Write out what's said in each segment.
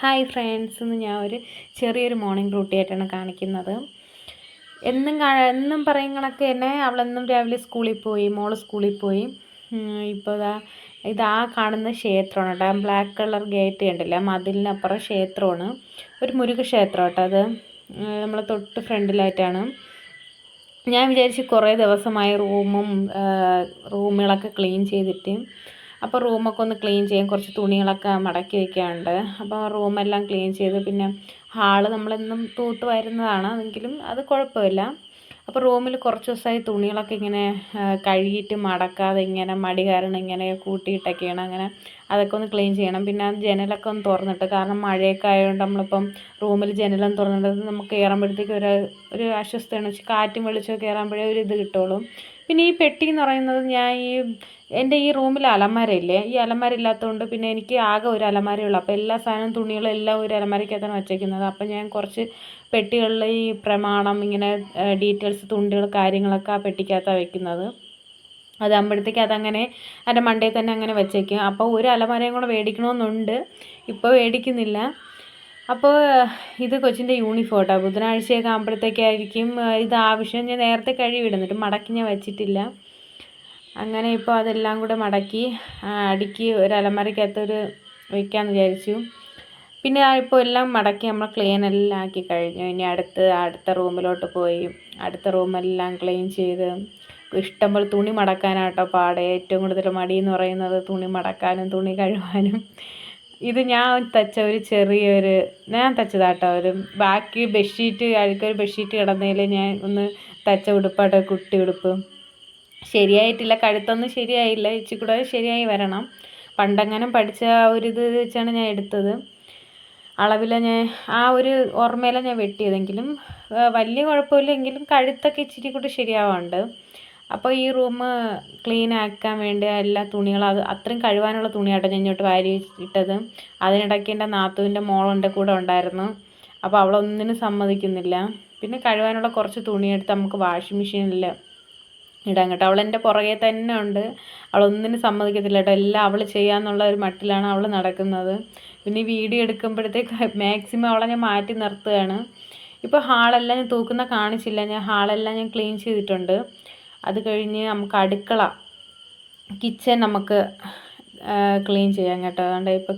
Hi friends എന്ന് ഞാൻ ഒരു ചെറിയൊരു മോർണിംഗ് റൂട്ടിയായിട്ടാണ് കാണിക്കുന്നത്. എന്നും എന്നും പറയും കണക്ക് തന്നെ അവളെന്നും രാവിലെ സ്കൂളിൽ പോയി മോൾ സ്കൂളിൽ പോയി. ഇപ്പോൾ ഇതാ ഇതാ കാണുന്ന ക്ഷേത്രമാണ് കേട്ടോ. ബ്ലാക്ക് കളർ ഗേറ്റ് കണ്ടില്ല? മതിലിനപ്പുറം ക്ഷേത്രമാണ്. ഒരു മുരുക ക്ഷേത്രം കേട്ടോ അത്. നമ്മളെ തൊട്ട് ഫ്രണ്ടിലായിട്ടാണ്. ഞാൻ വിചാരിച്ച് കുറേ ദിവസമായി റൂമും റൂമുകളൊക്കെ ക്ലീൻ ചെയ്തിട്ട് അപ്പോൾ റൂമൊക്കെ ഒന്ന് ക്ലീൻ ചെയ്യാൻ കുറച്ച് തുണികളൊക്കെ മടക്കി വയ്ക്കാനുണ്ട് അപ്പോൾ റൂമെല്ലാം ക്ലീൻ ചെയ്ത് പിന്നെ ഹാൾ നമ്മളെന്നും തൂത്ത് വരുന്നതാണ് എങ്കിലും അത് കുഴപ്പമില്ല. അപ്പോൾ റൂമിൽ കുറച്ച് ദിവസമായി തുണികളൊക്കെ ഇങ്ങനെ കഴുകിയിട്ട് മടക്കാതെ ഇങ്ങനെ മടി കാരണം ഇങ്ങനെ കൂട്ടിയിട്ടൊക്കെയാണ് അങ്ങനെ അതൊക്കെ ഒന്ന് ക്ലീൻ ചെയ്യണം. പിന്നെ ജനലൊക്കെ ഒന്ന് തുറന്നിട്ട് കാരണം മഴയൊക്കെ ആയതുകൊണ്ട് നമ്മളിപ്പം റൂമിൽ ജനലൊന്നും തുറന്നിട്ട് നമുക്ക് കയറുമ്പോഴത്തേക്ക് ഒരു ഒരു അസ്വസ്ഥയാണ് കാറ്റും വെളിച്ചമൊക്കെ കയറുമ്പോഴേ ഒരു ഇത് കിട്ടുള്ളൂ. പിന്നെ ഈ പെട്ടി എന്ന് പറയുന്നത് ഞാൻ ഈ എന്റെ ഈ റൂമിൽ അലമാരയില്ലേ ഈ അലമാര ഇല്ലാത്തതുകൊണ്ട് പിന്നെ എനിക്ക് ആകെ ഒരു അലമാരയുള്ളൂ അപ്പോൾ എല്ലാ സാധനവും തുണികളും എല്ലാം ഒരു അലമാരയ്ക്കകത്താണ് വച്ചേക്കുന്നത്. അപ്പോൾ ഞാൻ കുറച്ച് പെട്ടികളിൽ ഈ പ്രമാണം ഇങ്ങനെ ഡീറ്റെയിൽസ് തുണികൾ കാര്യങ്ങളൊക്കെ ആ പെട്ടിക്കകത്താണ് വെക്കുന്നത്. അതാകുമ്പോഴത്തേക്ക് അതങ്ങനെ അതിന്റെ മണ്ടയിൽ തന്നെ അങ്ങനെ വെച്ചേക്കും. അപ്പോൾ ഒരു അലമാരയും കൂടെ മേടിക്കണമെന്നുണ്ട്. ഇപ്പോൾ മേടിക്കുന്നില്ല. അപ്പോൾ ഇത് കൊച്ചിന്റെ യൂണിഫോം ബുധനാഴ്ചയൊക്കെ ആകുമ്പോഴത്തേക്കായിരിക്കും ഇത് ആവശ്യം. ഞാൻ നേരത്തെ കഴുകി വിടുന്നിട്ട് മടക്കി ഞാൻ വെച്ചിട്ടില്ല. അങ്ങനെ ഇപ്പോൾ അതെല്ലാം കൂടെ മടക്കി അടുക്കി ഒരു അലമാരക്കകത്തൊരു വയ്ക്കാമെന്ന് വിചാരിച്ചു. പിന്നെ ഇപ്പോൾ എല്ലാം മടക്കി നമ്മൾ ക്ലീൻ എല്ലാം ആക്കി കഴിഞ്ഞു. ഇനി അടുത്ത് അടുത്ത റൂമിലോട്ട് പോയി. അടുത്ത റൂമെല്ലാം ക്ലീൻ ചെയ്ത് ഇഷ്ടംപോലെ തുണി മടക്കാനാട്ടോ പാടെ. ഏറ്റവും കൂടുതൽ മടി എന്ന് പറയുന്നത് തുണി മടക്കാനും തുണി കഴുകാനും ഇത് ഞാൻ തച്ച ഒരു ചെറിയൊരു ഞാൻ തച്ചതാട്ടോ. ഒരു ബാക്കി ബെഡ്ഷീറ്റ് അഴുക്കൊരു ബെഡ്ഷീറ്റ് കിടന്നതിൽ ഞാൻ ഒന്ന് തച്ച ഉടുപ്പാട്ടോ കുട്ടി ഉടുപ്പ്. ശരിയായിട്ടില്ല. കഴുത്തൊന്നും ശരിയായില്ല. ഇച്ചിരി കൂടെ ശരിയായി വരണം. പണ്ടങ്ങനെ പഠിച്ച ആ ഒരു ഇത് വെച്ചാണ് ഞാൻ എടുത്തത്. അളവില ഞാൻ ആ ഒരു ഓർമ്മയിലാണ് ഞാൻ വെട്ടിയതെങ്കിലും വലിയ കുഴപ്പമില്ലെങ്കിലും കഴുത്തൊക്കെ ഇച്ചിരി കൂടി ശരിയാവാറുണ്ട് അപ്പോൾ ഈ റൂം ക്ലീൻ ആക്കാൻ വേണ്ടി എല്ലാ തുണികളും അത് അത്രയും കഴുകാനുള്ള തുണിയാട്ടോ ഞാൻ ഇങ്ങോട്ട് വാരി ഇട്ടത്. അതിനിടയ്ക്ക് എന്റെ നാത്തുവിന്റെ മോളന്റെ കൂടെ ഉണ്ടായിരുന്നു. അപ്പോൾ അവളൊന്നിനും സമ്മതിക്കുന്നില്ല. പിന്നെ കഴുകാനുള്ള കുറച്ച് തുണിയെടുത്ത് നമുക്ക് വാഷിംഗ് മെഷീനിൽ ഇടാൻ കേട്ടോ. അവളെന്റെ പുറകെ തന്നെ ഉണ്ട്. അവളൊന്നിനും സമ്മതിക്കത്തില്ല കേട്ടോ. എല്ലാം അവൾ ചെയ്യാന്നുള്ള ഒരു മട്ടിലാണ് അവൾ നടക്കുന്നത്. പിന്നെ ഈ വീഡിയോ എടുക്കുമ്പോഴത്തേക്ക് മാക്സിമം അവളെ ഞാൻ മാറ്റി നിർത്തുകയാണ്. ഇപ്പോൾ ഹാളെല്ലാം ഞാൻ തൂക്കുന്ന കാണിച്ചില്ല. ഞാൻ ഹാളെല്ലാം ഞാൻ ക്ലീൻ ചെയ്തിട്ടുണ്ട്. അത് കഴിഞ്ഞ് നമുക്ക് അടുക്കള കിച്ചൺ നമുക്ക് ക്ലീൻ ചെയ്യാം കേട്ടോ. അതുകൊണ്ട് ഇപ്പോൾ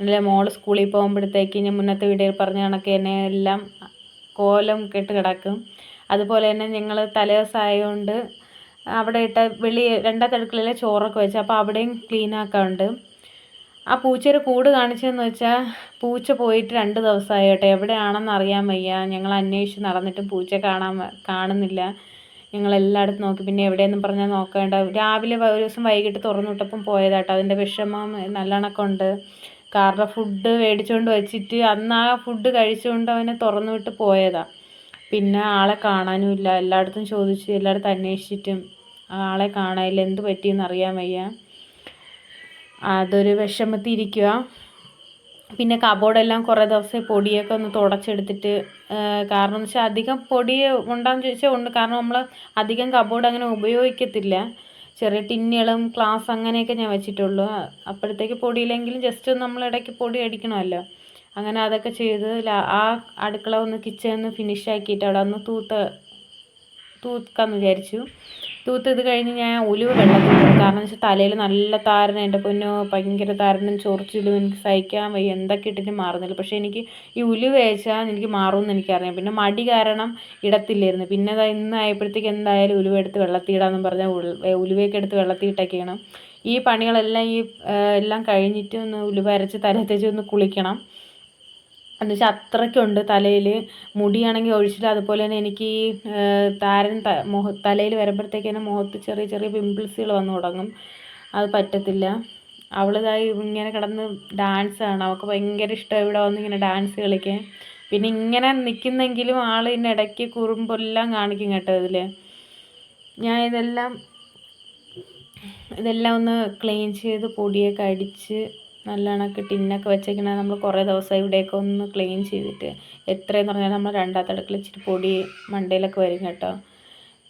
എന്റെ മോൾ സ്കൂളിൽ പോകുമ്പോഴത്തേക്ക് ഞാൻ മുന്നത്തെ വീഡിയോയിൽ പറഞ്ഞ കണക്ക് തന്നെ എല്ലാം കോലം കെട്ട് കിടക്കും. അതുപോലെ തന്നെ ഞങ്ങൾ തലേദിവസമായതുകൊണ്ട് അവിടെ ഇട്ട വെളി രണ്ടാമത്തെ അടുക്കളയിലെ ചോറൊക്കെ വെച്ച് അപ്പോൾ അവിടെയും ക്ലീൻ ആക്കാറുണ്ട് ആ പൂച്ചയുടെ കൂട് കാണിച്ചതെന്ന് വെച്ചാൽ പൂച്ച പോയിട്ട് രണ്ട് ദിവസമായി കേട്ടോ. എവിടെയാണെന്ന് അറിയാൻ വയ്യ. ഞങ്ങൾ അന്വേഷിച്ച് നടന്നിട്ടും പൂച്ച കാണാൻ കാണുന്നില്ല. ഞങ്ങൾ എല്ലായിടത്തും നോക്കി. പിന്നെ എവിടെയെന്നും പറഞ്ഞാൽ നോക്കേണ്ട. രാവിലെ ഒരു ദിവസം വൈകിട്ട് തുറന്നു വിട്ടപ്പം പോയതാട്ടോ. അതിന്റെ വിഷമം നല്ലണക്കുണ്ട് കാരണം ഫുഡ് മേടിച്ചുകൊണ്ട് വെച്ചിട്ട് അന്ന് ആ ഫുഡ് കഴിച്ചുകൊണ്ട് അവനെ തുറന്നു വിട്ട് പോയതാണ് പിന്നെ ആളെ കാണാനുമില്ല. എല്ലായിടത്തും ചോദിച്ച് എല്ലായിടത്തും അന്വേഷിച്ചിട്ടും ആളെ കാണാനില്ല. എന്ത് പറ്റിയെന്ന് അറിയാൻ വയ്യ. അതൊരു വിഷമത്തിരിക്കുക പിന്നെ കബോർഡെല്ലാം കുറേ ദിവസം പൊടിയൊക്കെ ഒന്ന് തുടച്ചെടുത്തിട്ട് കാരണം എന്ന് വെച്ചാൽ അധികം പൊടി ഉണ്ടാകുമെന്ന് ചോദിച്ചാൽ ഉണ്ട്. കാരണം നമ്മൾ അധികം കബോർഡ് അങ്ങനെ ഉപയോഗിക്കത്തില്ല. ചെറിയ ടിന്നുകളും ക്ലാസ് അങ്ങനെയൊക്കെ ഞാൻ വെച്ചിട്ടുള്ളൂ. അപ്പോഴത്തേക്ക് പൊടിയില്ലെങ്കിലും ജസ്റ്റ് ഒന്ന് നമ്മൾ ഇടയ്ക്ക് പൊടി അടിക്കണമല്ലോ. അങ്ങനെ അതൊക്കെ ചെയ്ത് ആ അടുക്കള ഒന്ന് കിച്ചൺ ഒന്ന് ഫിനിഷ് ആക്കിയിട്ട് അവിടെ ഒന്ന് തൂത്ത് തൂക്കാമെന്ന് വിചാരിച്ചു. തൂത്ത് ഇത് കഴിഞ്ഞ് ഞാൻ ഉലുവ വെള്ളത്തിൽ കാരണം വെച്ചാൽ തലയിൽ നല്ല താരന എന്റെ പൊന്നു ഭയങ്കര താരനും ചൊറിച്ചിലും എനിക്ക് സഹിക്കാൻ വയ്യ. എന്തൊക്കെ ഇട്ടിട്ട് മാറുന്നില്ല. പക്ഷേ എനിക്ക് ഈ ഉലു വേച്ചാൽ എനിക്ക് മാറുമെന്ന് എനിക്കറിയാം. പിന്നെ മടി കാരണം ഇടത്തില്ലായിരുന്നു. പിന്നെ ഇന്ന് ആയപ്പോഴത്തേക്ക് എന്തായാലും ഉലുവ എടുത്ത് വെള്ളത്തിൽ ഇടാമെന്ന് പറഞ്ഞാൽ ഉലുവയൊക്കെ എടുത്ത് വെള്ളത്തിൽ ഇട്ടൊക്കെയാണ് ഈ പണികളെല്ലാം ഈ എല്ലാം കഴിഞ്ഞിട്ട് ഒന്ന് ഉലുവ അരച്ച് തല തേച്ച് ഒന്ന് കുളിക്കണം. എന്ന് വെച്ചാൽ അത്രയ്ക്കുണ്ട് തലയിൽ മുടിയാണെങ്കിൽ ഒഴിച്ചില്ല അതുപോലെ തന്നെ എനിക്ക് ഈ താരൻ മുഖ തലയിൽ വരുമ്പോഴത്തേക്ക് തന്നെ മുഖത്ത് ചെറിയ ചെറിയ പിമ്പിൾസുകൾ വന്നു തുടങ്ങും. അത് പറ്റത്തില്ല. അവളിതായി ഇങ്ങനെ കിടന്ന് ഡാൻസ് ആണ് അവൾക്ക് ഭയങ്കര ഇഷ്ടം ഇവിടെ വന്ന് ഇങ്ങനെ ഡാൻസ് കളിക്കാൻ. പിന്നെ ഇങ്ങനെ നിൽക്കുന്നെങ്കിലും ആൾ ഇടയ്ക്ക് കുറുമ്പെല്ലാം കാണിക്കും കേട്ടോ ഇതിൽ ഞാൻ ഇതെല്ലാം ഇതെല്ലാം ഒന്ന് ക്ലീൻ ചെയ്ത് പൊടിയൊക്കെ അടിച്ച് നല്ലവണ്ണമൊക്കെ ടിന്നൊക്കെ വെച്ചേക്കണേ നമ്മൾ കുറേ ദിവസം ഇവിടെയൊക്കെ ഒന്ന് ക്ലീൻ ചെയ്തിട്ട് എത്രയെന്ന് പറഞ്ഞാൽ നമ്മൾ രണ്ടാമത്തെ അടുക്കള ഇച്ചിരി പൊടി മണ്ടയിലൊക്കെ വരും കേട്ടോ.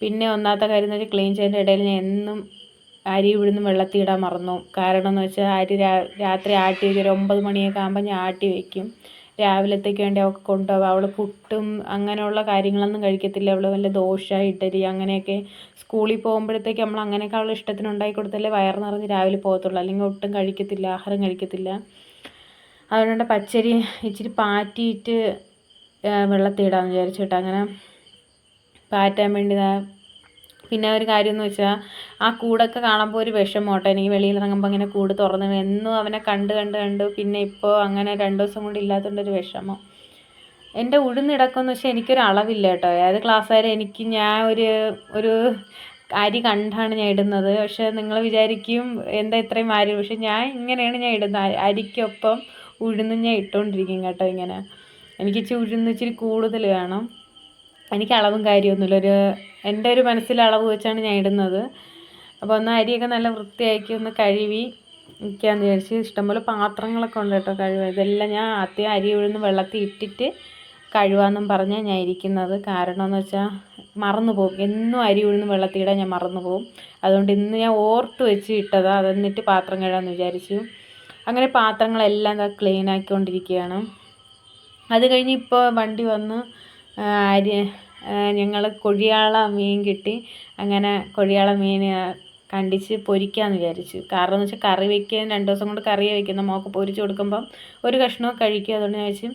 പിന്നെ ഒന്നാമത്തെ കാര്യം എന്ന് വെച്ചാൽ ക്ലീൻ ചെയ്യുന്നതിന്റെ ഇടയിൽ ഞാൻ എന്നും അരി ഇവിടുന്ന് വെള്ളത്തിയിടാൻ മറന്നു. കാരണം എന്ന് വെച്ചാൽ അരി രാത്രി ആട്ടി ഒരു ഒമ്പത് മണിയൊക്കെ ആകുമ്പോൾ ഞാൻ ആട്ടി വയ്ക്കും രാവിലത്തേക്ക് വേണ്ടി അവൾക്ക് കൊണ്ടുപോകാം. അവൾ പുട്ടും അങ്ങനെയുള്ള കാര്യങ്ങളൊന്നും കഴിക്കത്തില്ല. അവൾ വല്ല ദോശ ഇഡലി അങ്ങനെയൊക്കെ സ്കൂളിൽ പോകുമ്പോഴത്തേക്ക് നമ്മൾ അങ്ങനെയൊക്കെ അവളുടെ ഇഷ്ടത്തിന് ഉണ്ടാക്കി കൊടുത്തല്ലേ വയറ് നിറഞ്ഞ് രാവിലെ പോകത്തുള്ളൂ. അല്ലെങ്കിൽ ഒട്ടും കഴിക്കത്തില്ല ആഹാരം കഴിക്കത്തില്ല. അതുകൊണ്ട് പച്ചരി ഇച്ചിരി പാറ്റിയിട്ട് വെള്ളത്തിടാന്ന് വിചാരിച്ചിട്ട് അങ്ങനെ പാറ്റാൻ വേണ്ടി പിന്നെ ഒരു കാര്യം എന്ന് വെച്ചാൽ ആ കൂടൊക്കെ കാണുമ്പോൾ ഒരു വിഷമോട്ടോ എനിക്ക് വെളിയിൽ ഇറങ്ങുമ്പോൾ അങ്ങനെ കൂട് തുറന്നു എന്നും അവനെ കണ്ട് കണ്ട് കണ്ട് പിന്നെ ഇപ്പോൾ അങ്ങനെ രണ്ട് ദിവസം കൊണ്ട് ഇല്ലാത്തതുകൊണ്ട് ഒരു വിഷമം. എന്റെ ഉഴുന്നിടക്കമെന്ന് വെച്ചാൽ എനിക്കൊരു അളവില്ല കേട്ടോ. ഏത് ക്ലാസ് ആയാലും എനിക്ക് ഞാൻ ഒരു ഒരു അരി കണ്ടാണ് ഞാൻ ഇടുന്നത്. പക്ഷേ നിങ്ങൾ വിചാരിക്കും എന്താ ഇത്രയും അരി പക്ഷെ ഞാൻ ഇങ്ങനെയാണ് ഞാൻ ഇടുന്നത്. അരിക്കൊപ്പം ഉഴുന്നും ഞാൻ ഇട്ടുകൊണ്ടിരിക്കും കേട്ടോ ഇങ്ങനെ. എനിക്ക് ഇച്ചിരി ഉഴുന്ന് ഇച്ചിരി കൂടുതൽ വേണം. എനിക്ക് അളവും കാര്യമൊന്നുമില്ല. ഒരു എന്റെ ഒരു മനസ്സിലെ അളവ് വെച്ചാണ് ഞാൻ ഇടുന്നത്. അപ്പോൾ ഒന്ന് അരിയൊക്കെ നല്ല വൃത്തിയാക്കി ഒന്ന് കഴുകി നിൽക്കുകയെന്ന് വിചാരിച്ച് ഇഷ്ടംപോലെ പാത്രങ്ങളൊക്കെ ഉണ്ട് കേട്ടോ കഴുകാൻ. ഇതെല്ലാം ഞാൻ ആദ്യം അരി ഉഴുന്ന് വെള്ളത്തിൽ ഇട്ടിട്ട് കഴുകാമെന്നും പറഞ്ഞാൽ ഞാൻ ഇരിക്കുന്നത്. കാരണം എന്ന് വെച്ചാൽ മറന്നു പോകും. എന്നും അരി ഉഴുന്ന് വെള്ളത്തിയിടാൻ ഞാൻ മറന്നു പോകും. അതുകൊണ്ട് ഇന്ന് ഞാൻ ഓർത്ത് വെച്ച് ഇട്ടതാണ് അതെന്നിട്ട് പാത്രം കഴുകാമെന്ന് വിചാരിച്ചു. അങ്ങനെ പാത്രങ്ങളെല്ലാം ക്ലീൻ ആക്കിക്കൊണ്ടിരിക്കുകയാണ്. അത് കഴിഞ്ഞ് ഇപ്പോൾ വണ്ടി വന്ന് അരി ഞങ്ങൾ കൊഴിയാള മീൻ കിട്ടി. അങ്ങനെ കൊഴിയാള മീൻ കണ്ടിച്ച് പൊരിക്കാമെന്ന് വിചാരിച്ചു. കാരണം എന്ന് വെച്ചാൽ കറി വയ്ക്കാൻ രണ്ട് ദിവസം കൊണ്ട് കറി വയ്ക്കുന്ന മോക്ക് പൊരിച്ചു കൊടുക്കുമ്പം ഒരു കഷ്ണമൊക്കെ കഴിക്കും അതുകൊണ്ട് ഞാൻ വെച്ച്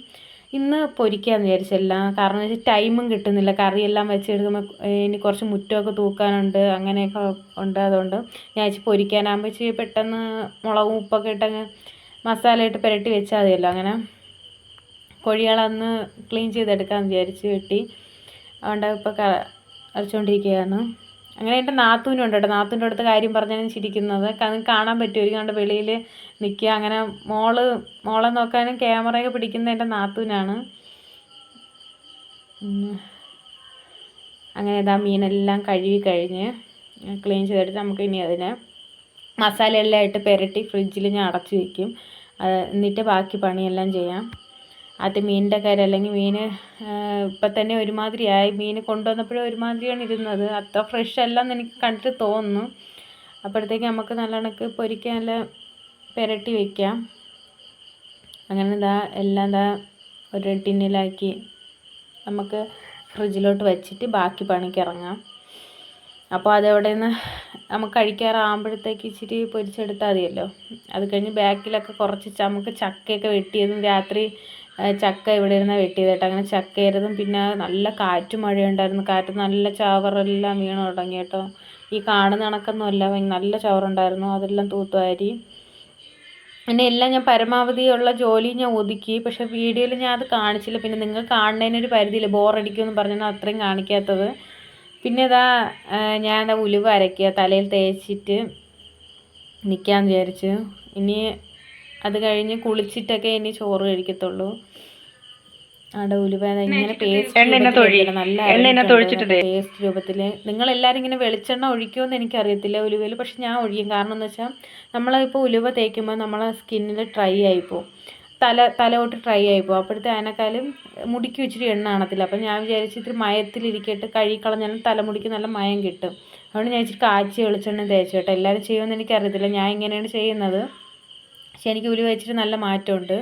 ഇന്ന് പൊരിക്കാമെന്ന് വിചാരിച്ചല്ല. കാരണം വെച്ചാൽ ടൈമും കിട്ടുന്നില്ല. കറിയെല്ലാം വെച്ചെടുക്കുമ്പോൾ ഇനി കുറച്ച് മുറ്റമൊക്കെ തൂക്കാനുണ്ട് അങ്ങനെയൊക്കെ ഉണ്ട്. അതുകൊണ്ട് ഞാൻ വെച്ച് പൊരിക്കാനാകുമ്പോൾ ഇച്ചിരി പെട്ടെന്ന് മുളകും ഉപ്പൊക്കെ ഇട്ടങ്ങ് മസാല ഇട്ട് പുരട്ടി വെച്ചാൽ മതിയല്ലോ അങ്ങനെ. കോഴികളന്ന് ക്ലീൻ ചെയ്തെടുക്കാമെന്ന് വിചാരിച്ച് വെട്ടി. അതുകൊണ്ട് ഇപ്പോൾ അരച്ചുകൊണ്ടിരിക്കുകയാണ് അങ്ങനെ എന്റെ നാത്തൂനും ഉണ്ട് കേട്ടോ. നാത്തൂന്റെ അടുത്ത് കാര്യം പറഞ്ഞാണ് ചിരിക്കുന്നത്. കാണാൻ പറ്റുമായിരിക്കും കണ്ട് വെളിയിൽ നിൽക്കുക. അങ്ങനെ മോൾ മോളെ നോക്കാനും ക്യാമറയൊക്കെ പിടിക്കുന്നത് എന്റെ നാത്തൂനാണ്. അങ്ങനെ ഇതാ മീനെല്ലാം കഴുകി കഴിഞ്ഞ് ക്ലീൻ ചെയ്തെടുത്ത് നമുക്ക് ഇനി അതിനെ മസാലയെല്ലാം ഇട്ട് പുരട്ടി ഫ്രിഡ്ജിൽ ഞാൻ അടച്ചു വയ്ക്കും എന്നിട്ട് ബാക്കി പണിയെല്ലാം ചെയ്യാം. അത് മീനിന്റെ കാര്യം അല്ലെങ്കിൽ മീൻ ഇപ്പം തന്നെ ഒരുമാതിരിയായി മീൻ കൊണ്ടുവന്നപ്പോഴും ഒരുമാതിരിയാണ് ഇരുന്നത്. അത്ര ഫ്രഷ് അല്ലെന്ന് എനിക്ക് കണ്ടിട്ട് തോന്നുന്നു. അപ്പോഴത്തേക്ക് നമുക്ക് നല്ല കണക്ക് പൊരിക്കാൻ നല്ല പുരട്ടി വയ്ക്കാം അങ്ങനെ ഇതാ എല്ലാം ഇതാ ഒരു ടിന്നിലാക്കി നമുക്ക് ഫ്രിഡ്ജിലോട്ട് വെച്ചിട്ട് ബാക്കി പണിക്ക് ഇറങ്ങാം. അപ്പോൾ അതവിടെ നിന്ന് നമുക്ക് കഴിക്കാറാകുമ്പോഴത്തേക്ക് ഇച്ചിരി പൊരിച്ചെടുത്താൽ മതിയല്ലോ. അത് കഴിഞ്ഞ് ബാക്കിലൊക്കെ കുറച്ച് നമുക്ക് ചക്കയൊക്കെ വെട്ടിയതും രാത്രി ചക്ക ഇവിടെ ഇരുന്ന വെട്ടിയതായിട്ട്. അങ്ങനെ ചക്കയരുതും പിന്നെ നല്ല കാറ്റും മഴയുണ്ടായിരുന്നു കാറ്റ് നല്ല ചവറെല്ലാം വീണ് തുടങ്ങി കേട്ടോ. ഈ കാണുന്ന കണക്കൊന്നുമല്ല. നല്ല ചവറുണ്ടായിരുന്നു. അതെല്ലാം തൂത്തുവാരി. പിന്നെ എല്ലാം ഞാൻ പരമാവധി ഉള്ള ജോലി ഞാൻ ഒതുക്കി. പക്ഷെ വീഡിയോയിൽ ഞാൻ അത് കാണിച്ചില്ല. പിന്നെ നിങ്ങൾ കാണുന്നതിനൊരു പരിധിയില്ല. ബോറടിക്കുമെന്ന് പറഞ്ഞാൽ അത്രയും കാണിക്കാത്തത്. പിന്നെ ഇതാ ഞാൻ ഉലുവ അരയ്ക്കുക. തലയിൽ തേച്ചിട്ട് നിൽക്കാമെന്ന് വിചാരിച്ചു. ഇനി അത് കഴിഞ്ഞ് കുളിച്ചിട്ടൊക്കെ ഇനി ചോറ് കഴിക്കത്തുള്ളൂ. ആടെ ഉലുവ ഇങ്ങനെ പേസ്റ്റ് നല്ല പേസ്റ്റ് രൂപത്തിൽ നിങ്ങൾ എല്ലാവരും ഇങ്ങനെ വെളിച്ചെണ്ണ ഒഴിക്കുമെന്ന് എനിക്കറിയത്തില്ല ഉലുവയിൽ പക്ഷെ ഞാൻ ഒഴിക്കും. കാരണം എന്ന് വെച്ചാൽ നമ്മളിപ്പോൾ ഉലുവ തേക്കുമ്പോൾ നമ്മളെ സ്കിന്നിൽ ഡ്രൈ ആയിപ്പോൾ തല തലയോട്ട് ഡ്രൈ ആയിപ്പോൾ അപ്പോഴത്തെ അതിനേക്കാളും മുടിക്ക് ഇച്ചിരി എണ്ണ കാണത്തില്ല. അപ്പം ഞാൻ വിചാരിച്ചു ഇത്തിരി മയത്തിലിരിക്കട്ട് കഴുകിക്കളഞ്ഞാലും തലമുടിക്ക് നല്ല മയം കിട്ടും. അതുകൊണ്ട് ഞാൻ ഇച്ചിരി കാച്ചി വെളിച്ചെണ്ണ തേച്ചു കേട്ടോ. എല്ലാവരും ചെയ്യുമെന്ന് എനിക്കറിയത്തില്ല. ഞാൻ ഇങ്ങനെയാണ് ചെയ്യുന്നത്. പക്ഷെ എനിക്ക് ഉലുവ വെച്ചിട്ട് നല്ല മാറ്റമുണ്ട്.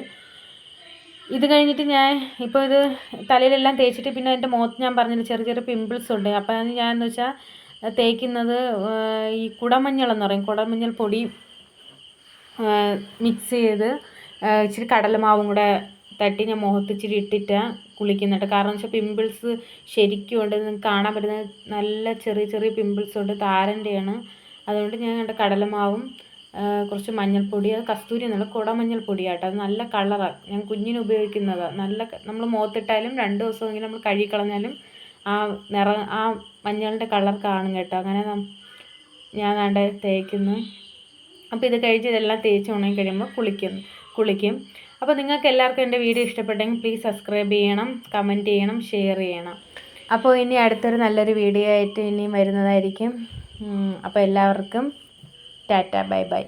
ഇത് കഴിഞ്ഞിട്ട് ഞാൻ ഇപ്പോൾ ഇത് തലയിലെല്ലാം തേച്ചിട്ട് പിന്നെ എന്റെ മുഖത്ത് ഞാൻ പറഞ്ഞില്ല ചെറിയ ചെറിയ പിമ്പിൾസ് ഉണ്ട്. അപ്പോൾ ഞാൻ എന്ന് വെച്ചാൽ തേക്കുന്നത് ഈ കുടമഞ്ഞളെന്ന് പറയും. കുടമഞ്ഞൾ പൊടി മിക്സ് ചെയ്ത് ഇച്ചിരി കടലമാവും കൂടെ തട്ടി ഞാൻ മുഖത്ത് ഇച്ചിരി ഇട്ടിട്ട് കുളിക്കുന്നുണ്ട്. കാരണം വെച്ചാൽ പിമ്പിൾസ് ശരിക്കും ഉണ്ട്. നിങ്ങൾക്ക് കാണാൻ പറ്റുന്ന നല്ല ചെറിയ ചെറിയ പിമ്പിൾസ് ഉണ്ട്. താരന്റെയാണ്. അതുകൊണ്ട് ഞാൻ കണ്ട കടലമാവും കുറച്ച് മഞ്ഞൾപ്പൊടി അത് കസ്തൂരി എന്നുള്ള കുട മഞ്ഞൾപ്പൊടിയാട്ടോ അത് നല്ല കളറാണ് ഞാൻ കുഞ്ഞിന് ഉപയോഗിക്കുന്നതാണ് നല്ല നമ്മൾ മുഖത്തിട്ടാലും രണ്ട് ദിവസം എങ്കിലും നമ്മൾ കഴുകി കളഞ്ഞാലും ആ നിറ ആ മഞ്ഞളിന്റെ കളർ കാണും കേട്ടോ. അങ്ങനെ ഞാൻ വേണ്ട തേക്കുന്നു. അപ്പോൾ ഇത് കഴിച്ച് ഇതെല്ലാം തേച്ച് ഉണങ്ങി കഴിയുമ്പോൾ കുളിക്കും കുളിക്കും. അപ്പോൾ നിങ്ങൾക്ക് എല്ലാവർക്കും എന്റെ വീഡിയോ ഇഷ്ടപ്പെട്ടെങ്കിൽ പ്ലീസ് സബ്സ്ക്രൈബ് ചെയ്യണം കമന്റ് ചെയ്യണം ഷെയർ ചെയ്യണം. അപ്പോൾ ഇനി അടുത്തൊരു നല്ലൊരു വീഡിയോ ആയിട്ട് ഇനിയും വരുന്നതായിരിക്കും. അപ്പോൾ എല്ലാവർക്കും ടാറ്റ ബൈ ബൈ